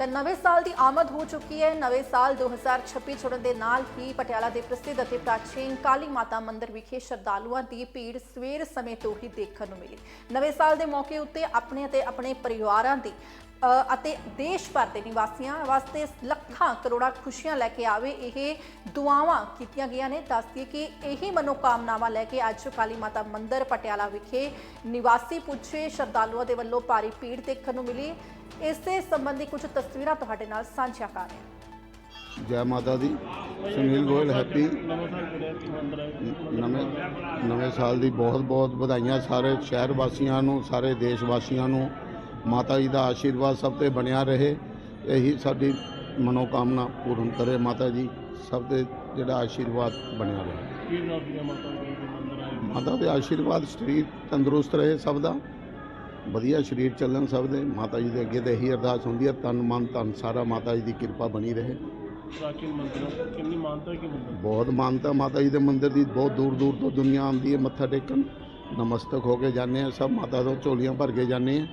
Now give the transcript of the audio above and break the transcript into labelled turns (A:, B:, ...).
A: ਤਾਂ ਨਵੇਂ ਸਾਲ ਦੀ ਆਮਦ ਹੋ ਚੁੱਕੀ ਹੈ। ਨਵੇਂ ਸਾਲ 2026 ਛੁੜਨ ਦੇ ਨਾਲ ਹੀ ਪਟਿਆਲਾ ਦੇ ਪ੍ਰਸਿੱਧ ਅਤੇ ਪ੍ਰਾਚੀਨ ਕਾਲੀ ਮਾਤਾ ਮੰਦਿਰ ਵਿਖੇ ਸ਼ਰਧਾਲੂਆਂ ਦੀ ਭੀੜ ਸਵੇਰ ਸਮੇਂ ਤੋਂ ਹੀ ਦੇਖਣ ਨੂੰ ਮਿਲੀ। ਨਵੇਂ ਸਾਲ ਦੇ ਮੌਕੇ ਉੱਤੇ ਆਪਣੇ ਅਤੇ ਆਪਣੇ ਪਰਿਵਾਰਾਂ ਦੀ ਅਤੇ ਦੇਸ਼ ਭਰ ਦੇ ਨਿਵਾਸੀਆਂ ਵਾਸਤੇ ਲੱਖਾਂ ਕਰੋੜਾਂ ਖੁਸ਼ੀਆਂ ਲੈ ਕੇ ਆਵੇ ਇਹ ਦੁਆਵਾਂ ਕੀਤੀਆਂ ਗਈਆਂ ਨੇ। ਦੱਸਦੀ ਕਿ ਇਹੀ ਮਨੋਕਾਮਨਾਵਾਂ ਲੈ ਕੇ ਅੱਜ ਕਾਲੀ ਮਾਤਾ ਮੰਦਿਰ ਪਟਿਆਲਾ ਵਿਖੇ ਨਿਵਾਸੀ ਪੁੱਛੇ ਸ਼ਰਧਾਲੂਆਂ ਦੇ ਵੱਲੋਂ ਭਾਰੀ ਭੀੜ ਦੇਖਣ ਨੂੰ ਮਿਲੀ। ਇਸੇ ਸੰਬੰਧੀ ਕੁਝ ਤਸਵੀਰਾਂ ਤੁਹਾਡੇ ਨਾਲ ਸਾਂਝਾ ਕਰ ਰਹੇ ਹਾਂ।
B: ਜੈ ਮਾਤਾ ਦੀ। ਸੁਨੀਲ ਗੋਇਲ ਹੈਪੀ।
C: ਨਵਾਂ
B: ਨਵੇਂ ਸਾਲ ਦੀ ਬਹੁਤ ਬਹੁਤ ਵਧਾਈਆਂ ਸਾਰੇ ਸ਼ਹਿਰ ਵਾਸੀਆਂ ਨੂੰ ਸਾਰੇ ਦੇਸ਼ ਵਾਸੀਆਂ ਨੂੰ। ਮਾਤਾ ਜੀ ਦਾ ਆਸ਼ੀਰਵਾਦ ਸਭ ਤੇ ਬਣਿਆ ਰਹੇ। ਇਹੀ ਸਾਡੀ ਮਨੋਕਾਮਨਾ ਪੂਰਨ ਕਰੇ ਮਾਤਾ ਜੀ। ਸਭ ਤੇ ਜਿਹੜਾ ਆਸ਼ੀਰਵਾਦ ਬਣਿਆ ਰਹੇ। ਮਾਤਾ ਦੇ ਆਸ਼ੀਰਵਾਦ ਸਰੀਰ ਤੰਦਰੁਸਤ ਰਹੇ ਸਭ ਦਾ। ਵਧੀਆ ਸਰੀਰ ਚੱਲਣ ਸਭ ਦੇ ਮਾਤਾ ਜੀ ਦੇ ਅੱਗੇ ਤੇ ਇਹੀ ਅਰਦਾਸ ਹੁੰਦੀ ਹੈ ਤਨ ਮਨ ਧਨ ਸਾਰਾ ਮਾਤਾ ਜੀ ਦੀ ਕਿਰਪਾ ਬਣੀ ਰਹੇ।
C: ਪ੍ਰਾਚੀਨ ਮੰਦਰ ਕਿੰਨੀ ਮਾਨਤਾ ਹੈ ਕਿ ਮੰਦਰ
B: ਬਹੁਤ ਮਾਨਤਾ ਮਾਤਾ ਜੀ ਦੇ ਮੰਦਿਰ ਦੀ ਬਹੁਤ ਦੂਰ ਦੂਰ ਤੋਂ ਦੁਨੀਆ ਆਉਂਦੀ ਹੈ ਮੱਥਾ ਟੇਕਣ। ਨਮਸਤਕ ਹੋ ਕੇ ਜਾਂਦੇ ਆ ਸਭ ਮਾਤਾ ਤੋਂ ਝੋਲੀਆਂ ਭਰ ਕੇ ਜਾਂਦੇ ਆ